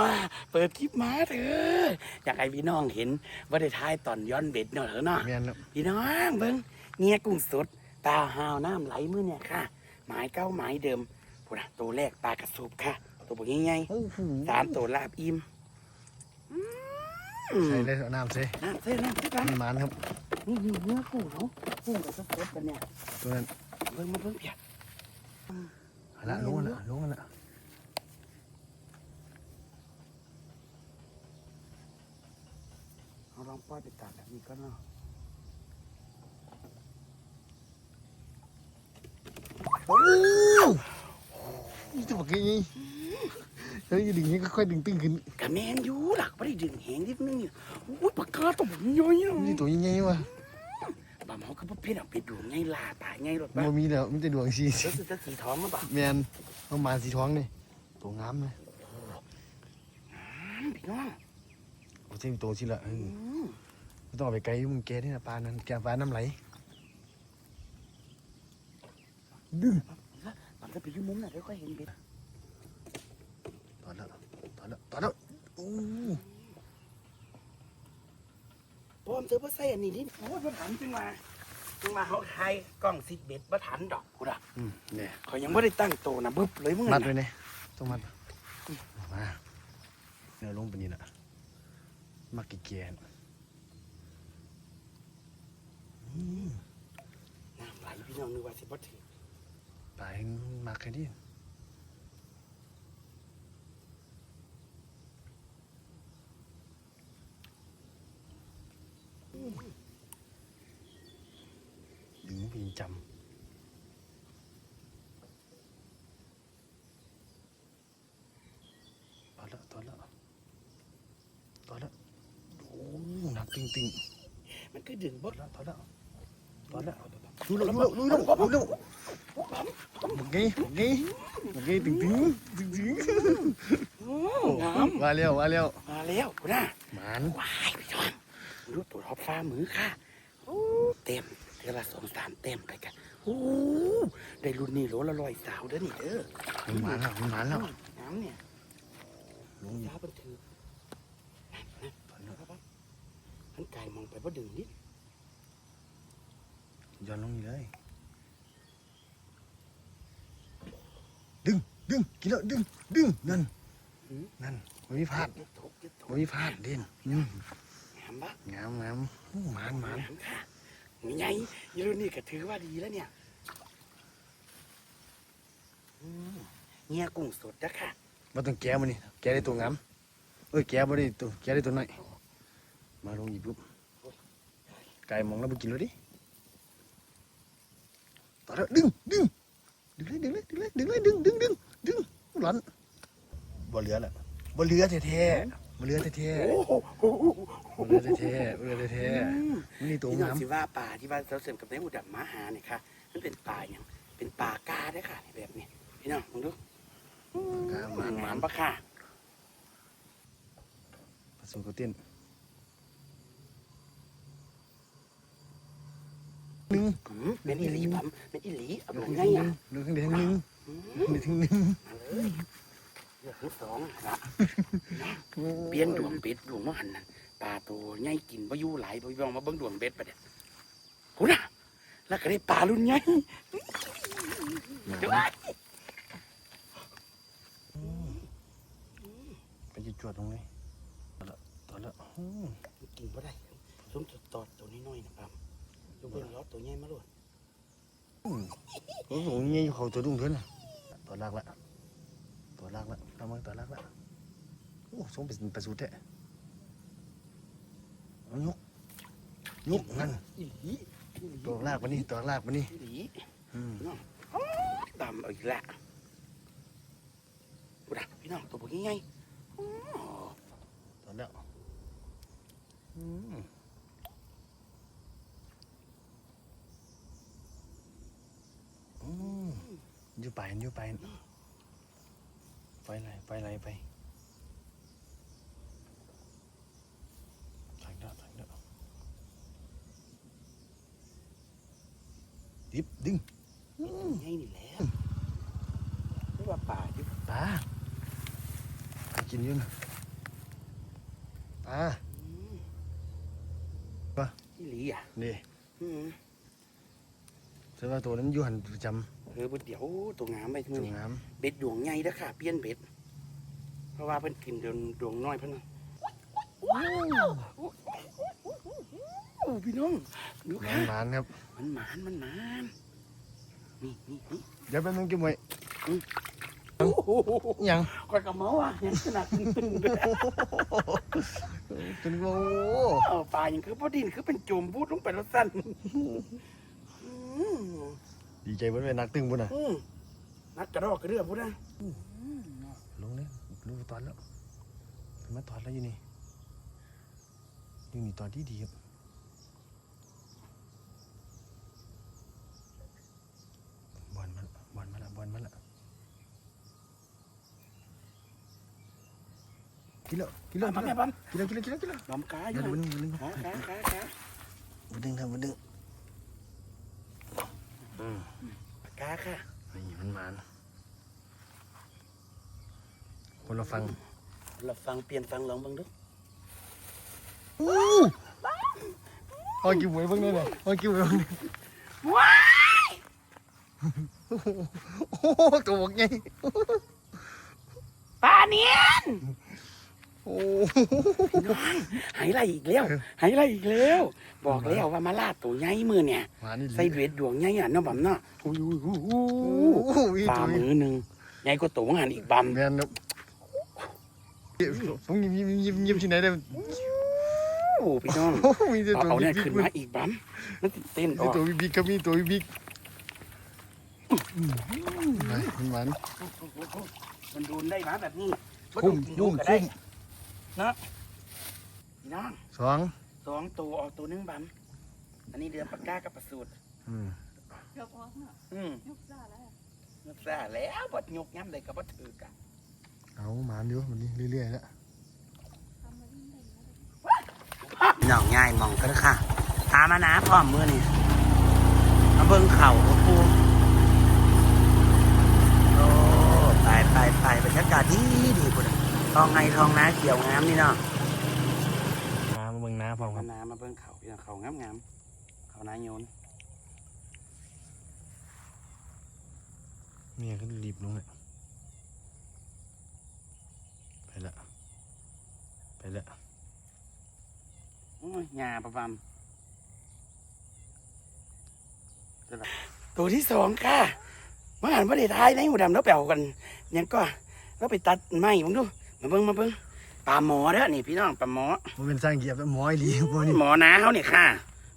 มาเปิดคลิปมาเถอะอยากให้พี่น้องเห็นว่าได้ทายตอนย้อนเบ็ดเนาะเถอะเนาะแม่นแล้วพี่น้องเบิ้งเงียกุ้งสดตาหาวน้ำไหลมือเนี่ยค่ะ หมายเก้าหมายเดิมพูดนะตัวแรกปลากระสูบค่ะ ตัวบอกง่ายโอ้โหๆสามตัวลาบอิ่มอืมใส่เลยเอาน้ำใส่น้ำเส้นน้ำเส้นน้มันมันครับำนี่อยู่เนื้อกุ้งเขากุ้งกับสดๆกันเนี่ยตัวนั้นเบิ้งมาเบิ้งเปียกเอาละลงกันละลงกันละ เอา ลองปล่อยไปตากแบบนี้ก็เนาะโอ้ยตัวกี้เฮ้ยดึงนี้ค่อยๆดึงตึงขึ้นกะแมนอยู่หลักไม่ได้ดึงแหงนิดนึงเนี่ยอุ้ยปากกาตัวผมย่อยเนาะนี่ตัวใหญ่ๆว่ะบาเมาก็บ่เพ็ดเอาไปดูไงล่ะตายไงหรอกมับ้านมีแล้วมีแต่ดวงสีเดี๋ยวจะสีทองมาบ่แมนเอามาสีทองนี่ตัวงามเลยพี่น้องโอ้ เจ้าตัวสิละเอออืมไม่ต้องเอาไปไกลมึงแกนี่นะปลานั้นแกปลาน้ำไหลดึงมันจะไปอยุ่มุมน่ะเดี๋ยวค่อยเห็นเบ็ดตอนแล้วตอนแล้วตอนแล้วโอ้พอมนเจอพ่อใส่อันนี้นี่โอ้ยพ่ทันจึงมาจึงมาเขาไทยกล้องสิบเบ็ดพ่ทันดอกกูด่ะอืมเนี่ยเขายังไม่ได้ตั้งโตวนะบึ๊บเลยมึงมัอะดไว้เนี่ยต้องมัดมาเนี่ยลงไปนี่ละ มักกี่แกนน้ำไหลพี่น้องนึกว่าสิบ่ถึงปลาเองมักแค่นี้ดึงไปจำตอนละตอนละตอนละโอ้หนัก ตึงตึงมันก็ดึงบดตอนละตอนละดูแล้วดูแล้วดูแล้วดูแล้วบักไงบักไงบักไงตึงตึงตึงตึงโอ้งามมาเร็วมาเร็วมาแล้วกูน่ะหมันว้ายพี่น้องดูตัวท็อปฟ้ามือค่ะโอ้เต็มเดือนละสองสามเต็มไปกันโอ้ได้รุ่นนี้โหลละร้อยสาวเด้อนี่เด้อมันหมันแล้วมันหมันแล้วน้ำเนี่ยลงยาวบันถือท่าน ไก่มองไปว่าดึงนิดย้อนลงนี่เลย ดึงดึงกินแล้วดึงดึงนั่นนั่นไม่มีพลาดยึดถกยึดถกไม่มีพลาดเด่นอืมงามปะงามงามอู้หมันหมันงามค่ะมีไงยี่รุ่นนี้ก็ถือว่าดีแล้วเนี่ยอืมเงี้ยกุ้งสดนะค่ะมาต้องแก้มันนี่แก้ได้ตัวงามเอ้ยแก้บ่ได้ตัวแก้ได้ตัวน้อย มาลงอีกปุ๊บไก่มองแล้วไปกินเลยดิต่อแล้วดึงดึงดึงเลยดึงเลยดึงเลยดึงเลยดึงดึงดึงดึงหลันบ่เหลือละบ่เหลือแท้ๆบ่เหลือแท้โอ้โหๆบ่เหลือแท้ๆบ่เหลือแท้ๆมันนี่ตัวพี่น้องงามสิว่าป่าที่ว่าเราเสริมกับในอุดมมาหาเนี่ยค่ะมันเป็นป่าอย่างเป็นป่ากาได้อค่ะแบบนี้พี่น้องมึงดูงามหมันหงามันมปะค่ะผสมกับเต้น หนึ่งอืมเป็นอีหลีผมเป็นอีหลีเอาเดี๋ยวลงถึงไงหนึ่อะงเดี๋ยวถึงเดี๋ยวถึงหนึ่งอืมเดี๋ยวถึงหนึ่งมาเลยเลือกที่สองนะเปลี่ยนดวงเบ็ดดวงว่าหันนั่นปลาตัวใหญ่กินว่ายู่หลายบ่ยองมาเบิ่งดวงเบ็ดปะเนี่ยหูน่ะแล้วก็ได้ปลารุ่นใหญ่เดี๋ยวไปจุดจวดตรงนี้ต่อละต่อละอืมกินบ่ได้สมจุดตอดตัวน้อยๆนะปั๊ม ดูเบิ่งล้อตัวใหญ่มาโลดโอ้โหนี่อยู่เขาตัวดุ้งเท่าน่ะตัวลากละตัวลากละทำมาตัวลากละโอ้สมเป็นประสูติแท้เอายกยกนั่นอีหลีตัวลากมานี่ตัวลากมานี่อีหลีอืมดำเอาอีกและกูดักพี่น้องตัวพวกนี้ไงตัวแล้วอืมอืม อยู่ไปอยู่ไปไปไหลไปไหลไปถ่ายแล้วถ่ายแล้วดิบดึงไงนี่แหละไม่ว่าป่าที่ปลาไปกินอยู่นะอ่าปะอีหลีอะนี่อืมแสดงว่าตัวนั้นอยู่หันประจ เออบ่เดี๋ยวตัวงามไปำมื้จอมนี้น้เบ็ดดวงใหญ่เด้อค่ะ เปลี่ยนเบ็ด เพราะว่าเพิ่นกินดวงดวงน้อยเพิ่นน่ะโอ้พี่น้องดูำค่ะหมานๆครับ มันหมานมันหมานนี่นี่นี่เดี๋ยวแป๊บนึงกินไว้โอ้โหอิหยังคอยกับเมาอะยังขนาดตึงๆเลยจนโอ้เอาปลายังคือพอดินคือเป็นโจมบูดลงไปแล้วสั้นอืม ดีใจเพิ่นเป็นนักตึงพุ่นน่ะ อืมนักกระดอกกระเดือพูดนะลงเนี่ยลูกตอนแล้วเห็นมาตอนแล้วอยู่นี่อยู่นี่ตอนที่ดีครับบอลมาบอลมาละบอลมาละกินแล้วกินแล้วปั๊กิมนแม่แล้วปั๊มกินแล้วกินแล้วกินแล้วกินแล้วปั๊มกาอเดี๋ยยู่วดึงดึงขาขาขาขาดึงครับดึง อืมกาค่ะ นี่มันมันคนเราฟังเราฟังเปลี่ยนฟังลองเบ้างดูพอกินหวยบ้างเนี่ยพอกินหวยบ้างว้าโอ้ตัวบอกไงปลาเนียน โอ้หายไรอีกแล้วหายไรอีกแล้ว บอกแล้วว่ามาลาดตัวใหญ่มือเนี่ยมานี่ใส่เวทดวงใหญ่อะเน้องบัมเนาะโอ้ยโอ้ยโอ้ยโอ้โอ้ยยปลาตัวมือหนึ่งใหญ่กว่าตัวหันอีกบัมแมนครับผมยิ้มยิ้มยิ้มยิ้มที่ไหนได้โอ้พี่น้องโอ้มีแต่เอาตัวเอาบิ๊เนี่ยกขึ้นบิ๊มากอีกบัมมันติดเต้นอมีอกตัวบิ๊กครับมีตัวบิ๊กไปมันมันมันโดนได้มาแบบนี้คุ้มดูคุ้มก็ได้คุ้มนะพี่น้องสองสองตัวออกตัวหนึงบัมอันนี้เดือนปากกากับประสูตรอืมยกออกเนาะอืมยกซ่าแล้ว ยกซาแล้วบดยกย้ำเลยกับบ่ถือกันเอาหมานอยู่มันนี่เรื่อยๆแล้วทำมาดิ้นได้นะน้องง่ายมองกันค่ะตามานะพร้อมมือนี่มาเบิ่งเข่าของปูโอ้ไปไปไปบรรยากาศดีดีพุ่นน่ะ ทองไงทองนาเขียวงามนี่เนาะน้ำมาเบิ่งน้ำพร้อมคมารับนามาเบิ่งเขาพี่น้องเขางามงามเขานาโยนเมียก็รีบลงเลยไปละไปละโอ้ยงาประบำจะละตัวที่สองค่ะมาหันประเดี๋ยวท้ายในหูดำแล้วแปลวกันยังก็แล้วไปตัดไม้มึงดู มาเบิ่งมาเบิ่งปลาหมอเด้อนี่พี่น้องปลาหมอมันเป็นสร้างเกียบแล้วหมอยลีพวกนี้หมอนาเขาเนี่ยค่ะ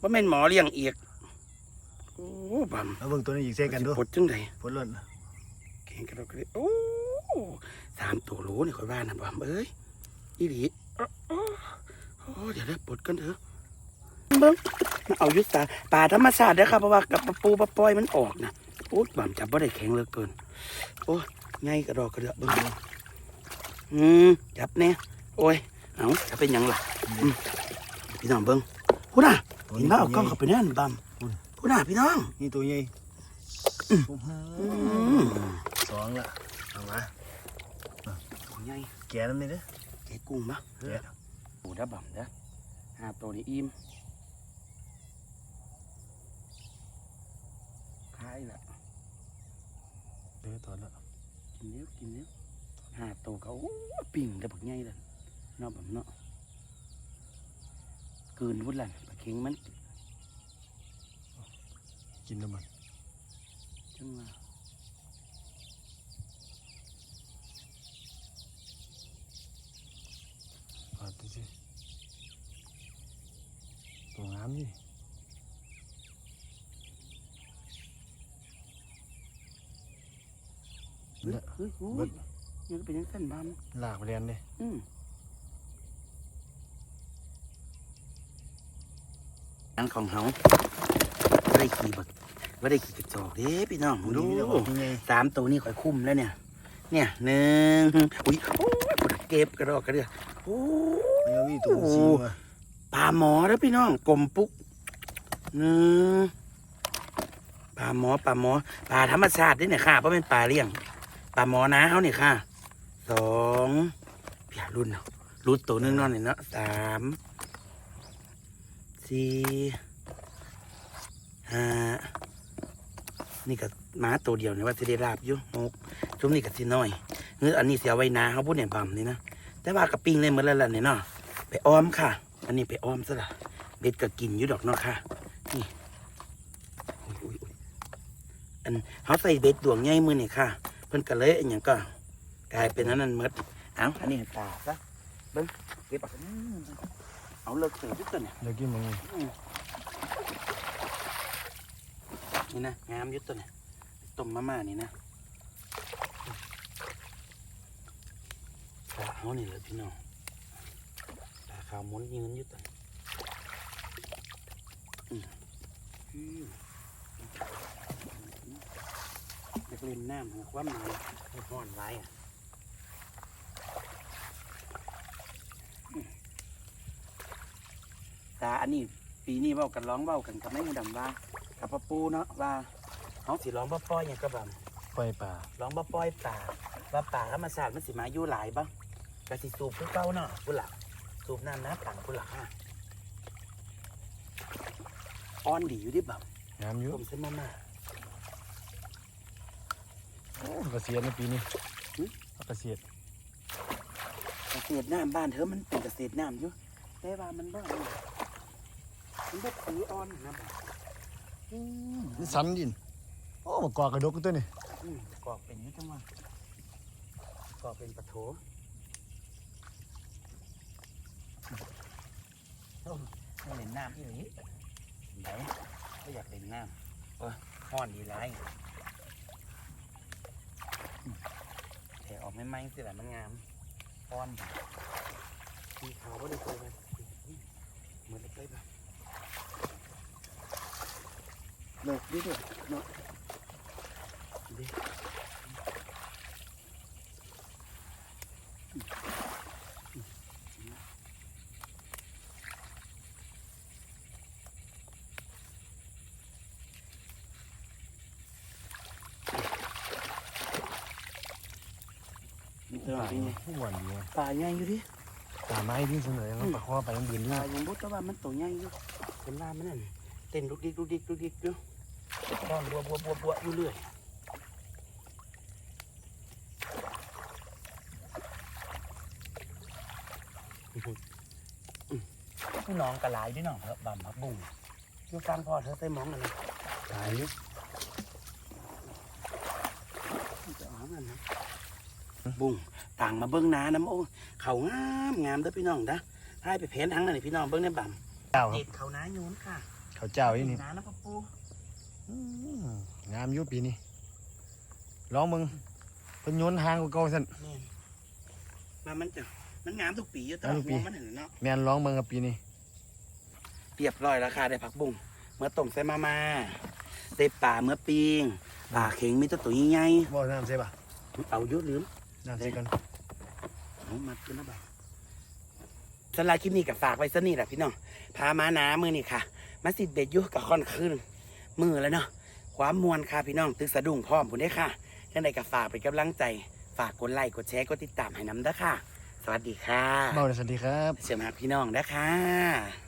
ว่าเป็นหมอเลี้ยงเอียกโอ้บำแล้วเบิ่งตัวนี้อีกเส้นกันด้วยปวดจังไดผลล้นเก่งกระโดดกระเดโอ้สามตัวโหลนี่ค่อยว่านะบำเอ้ยอีหลีเอ้อเอ้อโอ้เดี๋ยวได้ปวดกันเถอะเบิ้งมาเอายุทธาป่าธรรมชาติเด้อครับเพราะว่ากับปลาปูปลาปล่อยมันออกนะโอ้ยบำจับบ่ได้แข็งเหลือเกิน โอ้ยไงกระดอกกระเดอะเบิ้งเบิ่ง อืมจับเนี่ยโอ้ยเอาจะเป็นหยังล่ะอืมพี่น้องเบิ้งพูดน่ะตัวเห็นนี้บ้าเอากล้องเข้าไปแน่นบัมอืมพูดน่ะพี่น้องนี่ตัวใหญ่อืมสองละเอามาตัวใหญ่แกน้ำนี่เด้อแกะกุ้งมะแกะปูดับบัมเด้อห้าตัวนี้อิ่มคายละเด้อตอนละกินเนี้ยกินเนี้ย ห้าตัวเขาโอ้ปิ่งได้บักใหญ่เลยเนาะบัมเนาะเกินพุ่นละปลาเค็งมันกินแล้วมันจังว่าอ่าดูสิตัวงามดิเฮ้ยเฮ้ยโอ้เบิ ยดยังเป็นยังเส้นบัมลากไปเรียนเลยอืมอันของเฮาไม่ได้ขี่บักไม่ได้ขี่กระจอกเด้พี่น้องมึงดูนี่จะบอกยังไงสามตัวนี้ข่อยคุ้มแล้วเนี่ย เนี่ยหนึ่งอุ้ยโอ้ยปวดเก็บกระดอกกระเดือโอ้มันยังมีตัวซีมาปลาหมอแล้วพี่น้องกลมปุ๊กหนึ่งปลาหมอปลาหมอปลาธรรมชาตินี่เนี่ยค่ะเพราะเป็นปลาเลี้ยงปลาหมอนะเขาเนี่ยค่ะ สองพี่รุ่นเนาะรูดตัวหนึงนอนนี่เนาะสามสี่ห้านี่ก็หมาตัวเดียวเนี่ยว่าสิได้ลาบอยู่หกชุมนี่ก็สิน้อยเงืออันนี้เสียไว้นาเขาพูดเนี่ยบำนี่นะแต่ว่ากระปิ้งเลยหมดแล้วล่ะเนี่ยเนาะไปอ้อมค่ะ อันนี้ไปอ้อมซะละเบ็ดก็กินอยู่ดอกเนาะค่ะนี่อุ้ยอุ้ยอันเขาใส่เบ็ดดวงใหญ่มือนี่ค่ะ เพิ่นก็เลยอันหยังก็ กลายเป็นอันนั้นหมดเอาอันนี้ให้ตาซะเบิ้งเก็บเอาอืมเอาเลิกเสือทุกตัวเนี่ยเดี๋ยวกินมึงนี่นะงามอยุตัวเนี่ยต้มมาม่านี่นะตาเขานี่เลยพี่น้องตาขาวหมุนยืนอยุตัวเนี่ยอืมอืมอยากเล่นน้ำหาความหมายห้อนไว้อะอืม ตาอันนี้ปีนี้เว้ากันร้องเว้ากันกับแม่หมูดำว่ากับพ่อปูเนาะว่าเขาสิร้องบ่ปล่อยอย่างก็แบบปล่อยป่าร้องบ่ปล่อยป่าว่าป่าธรรมชาติมันสิมาอยู่หลายบ้างก็สิสูบผู้เก่าเนาะผู้หลักสูบน้ำน้ำต่างผู้หลักฮะอ้อนดีอยู่ดิบ่งามอยู่ผมซื้อมาม่าโอ้เกษียณในปีนี้หึเอาเกษียณเกษตรน้ำบ้านเธอมันเป็นเกษตรน้ำอยู่แต่ว่ามันบ่นี่ มันบ่ถืออ้อนนะบ่นี่สันยินโอ้มากอกกระดกตัวนี่อืมกอกเป็นอยุ่จังว่ากอกเป็นปะโถโอ้ไม่เล่นน้ำอีหลีไหนไม่อยากเล่นน้ำโอ้ยห้อนดีไรอืมแต่ออกไม่ไหมสิแหละมันงามห้อนดีสีขาวก็ได้ตัวมันเหมือนเล็กๆ แบบเลิกดิเด้อเนาะดิเออเป็นไงผู้หวานดีว่ะปลาใหญ่อยู่ดิตาไม้ที่เสนอแล้วปลาคอไปยังบินด้ปวลายยังบุแต่ว่ามันตัวใหญ่อยู่เป็นว่ามันนั่นเต้นดุกดิกดุกดิกดุกดิกอยู่ ก้อนบัวบัวบัวบัวอยู่เรื่อยพี่น้องกระหลายด้วยน้องเถอะบ่ำพักบุ้งอยู่ฟังพอเธอใส่หมองกันเลยตายอยู่จะเอามันนะบุ้งต่างมาเบิ้งหนาน้ำโอ้เขางามงามเด้อพี่น้องนะพายไปเพนทั้งนั่นนี่พี่น้องเบิ้งในบ่ำเจ้าครัติบดเขาหนาโยนค่ะ เขาเจ้าอีนี่หนานะพ่อปูอืม งามอยู่ปีนี้ลองมึงเพิ่นโยนหางกว่าเก่าสั่นนี่มามันจะมันงามทุกปีอยู่แต่งามทุกปีหัวมันเห็นเนาะแม่นร้องเมืองกับปีนี้เรียบร้อยแล้วค่ะได้ผักบุ้งเมื่อต้มใส่มามาได้ป่าเมื่อปิงป่าเข็งมีแตัวตัวใหญ่บ่น้ำใส่ป่ะๆเอาเยอะลืมน้ำใส่กันเอามาขึ้นนะบ่าวสำหรับคลิปนี้กับฝากไว้ซะนี่แหละพี่น้องพามานามือนี่ค่ะ มาสิเบ็ดอยุกับค่อนคืน มือแล้วเนาะความมวลค่ะพี่น้องตึกสะดุ้งพร้อมผมได้อค่ะยังไงกับฝากเป็นกำลังใจฝากกดไลค์กดแชร์กดติดตามให้น้ำเด้อค่ะ สวัสดีค่ะเมาเลยสวัสดีครับเชื่อมาพี่น้องนะคะ